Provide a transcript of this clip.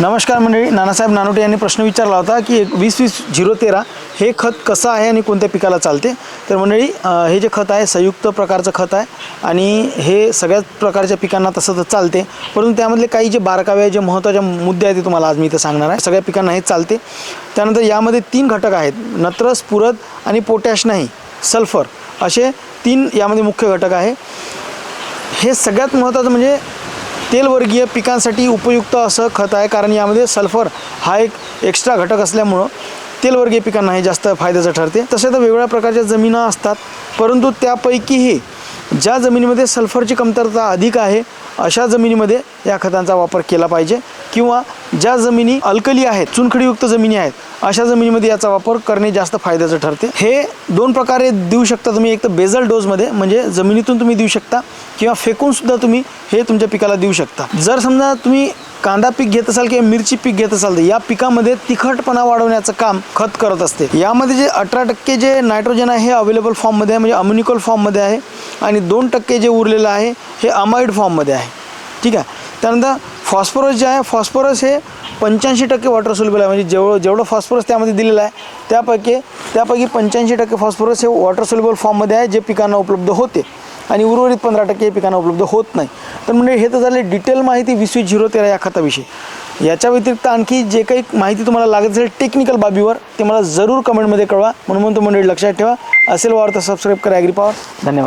नमस्कार मंडळी नानासाहेब नानोटे यांनी प्रश्न विचारला होता की एक वीस वीस झिरो तेरा हे खत कसं आहे आणि कोणत्या पिकाला चालते? तर मंडळी हे जे खत आहे संयुक्त प्रकारचं खत आहे आणि हे सगळ्याच प्रकारच्या पिकांना तसं तर चालते परंतु त्यामधले काही जे बारकावे जे महत्त्वाचे मुद्दे आहेत ते तुम्हाला आज मी इथं सांगणार आहे. सगळ्या पिकांना हे चालते. त्यानंतर यामध्ये तीन घटक आहेत. नत्र स्फुरद आणि पोटॅश नाही सल्फर असे तीन यामध्ये मुख्य घटक आहे. हे सगळ्यात महत्त्वाचं म्हणजे तेलवर्गीय पिकांसाठी उपयुक्त असं खत आहे कारण यामध्ये सल्फर हा एक एक्स्ट्रा घटक असल्यामुळं तेलवर्गीय पिकांना हे जास्त फायद्याचं ठरते. तसे तर वेगवेगळ्या प्रकारच्या जमिना असतात परंतु त्यापैकीही ज्या जमिनीमध्ये सल्फरची कमतरता अधिक आहे अशा जमिनीमध्ये या खतांचा वापर केला पाहिजे. किंवा ज्या जमिनी अल्कली आहेत चुनखडीयुक्त जमिनी आहेत अशा जमिनीमध्ये याचा वापर करणे जास्त फायद्याचं ठरते. हे दोन प्रकारे देऊ शकता तुम्ही. एक तर बेझल डोजमध्ये म्हणजे जमिनीतून तुम्ही देऊ शकता किंवा फेकूनसुद्धा तुम्ही हे तुमच्या पिकाला देऊ शकता. जर समजा तुम्ही कांदा पीक घेत असाल किंवा मिरची पीक घेत असाल तर या पिकामध्ये तिखटपणा वाढवण्याचं काम खत करत असते. यामध्ये जे अठरा टक्के जे नायट्रोजन आहे हे अवेलेबल फॉर्ममध्ये आहे म्हणजे अम्युनिकल फॉर्ममध्ये आहे. आणि दोन टक्के जे उरलेलं आहे हे अमाईड फॉर्ममध्ये आहे. ठीक आहे? त्यानंतर फॉस्फरस जे आहे फॉस्फरस हे पंच्याऐंशी टक्के वॉटर सोल्युबल आहे. म्हणजे जेवढं जेवढं फॉस्फरस त्यामध्ये दिलेलं आहे त्यापैकी त्यापैकी पंच्याऐंशी टक्के फॉस्फरस हे वॉटर सोल्युबल फॉर्ममध्ये आहे जे पिकांना उपलब्ध होते. आणि उर्वरित पंधरा टक्के पिकांना उपलब्ध होत नाही. तर म्हणजे हे तर झाले डिटेल माहिती वीस वीस झिरो तेरा या खताविषयी. याच्या व्यतिरिक्त आणखी जे काही माहिती तुम्हाला लागत असेल टेक्निकल बाबीवर ते मला जरूर कमेंटमध्ये कळवा. म्हणून म्हणतो मंडळी लक्षात ठेवा. असेल वार तर सबस्क्राईब करा ॲग्री पॉवर धन्यवाद.